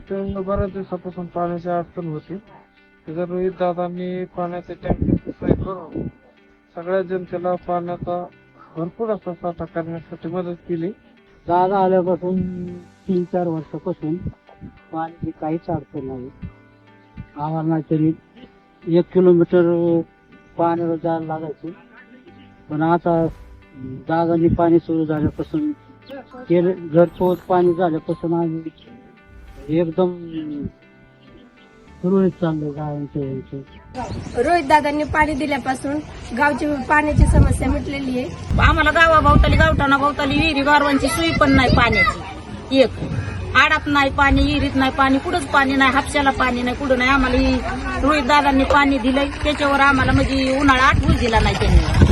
बऱ्याच दिवसापासून पाण्याची अडचण होती. त्याच्या रोहित दादांनी पाण्याचे टँकर सोय करून सगळ्या जनतेला पाण्याचा भरपूर असा साठा करण्यासाठी मदत केली. जागा आल्यापासून तीन चार वर्षापासून पाण्याची काहीच अडचण नाही. आम्हाला तरी एक किलोमीटर पाण्याला जायला लागायचं. पण आता जागाने पाणी सुरू झाल्यापासून केलं घरपोच पाणी झाल्यापासून आम्ही एकदम सुरळीत चाललं गावांचं यांचं. रोहित दादांनी पाणी दिल्यापासून गावची पाण्याची समस्या मिटलेली आहे. आम्हाला गावाभोवताली गावठाणा भोवताली विहिरी गारवांची सोयी पण नाही पाण्याची. एक आडात नाही पाणी विहिरीत नाही पाणी कुठंच पाणी नाही हापशाला पाणी नाही कुठं नाही. आम्हाला ही रोहित दादांनी पाणी दिलंय. त्याच्यावर आम्हाला म्हणजे उन्हाळा आठवून दिला नाही त्यांनी.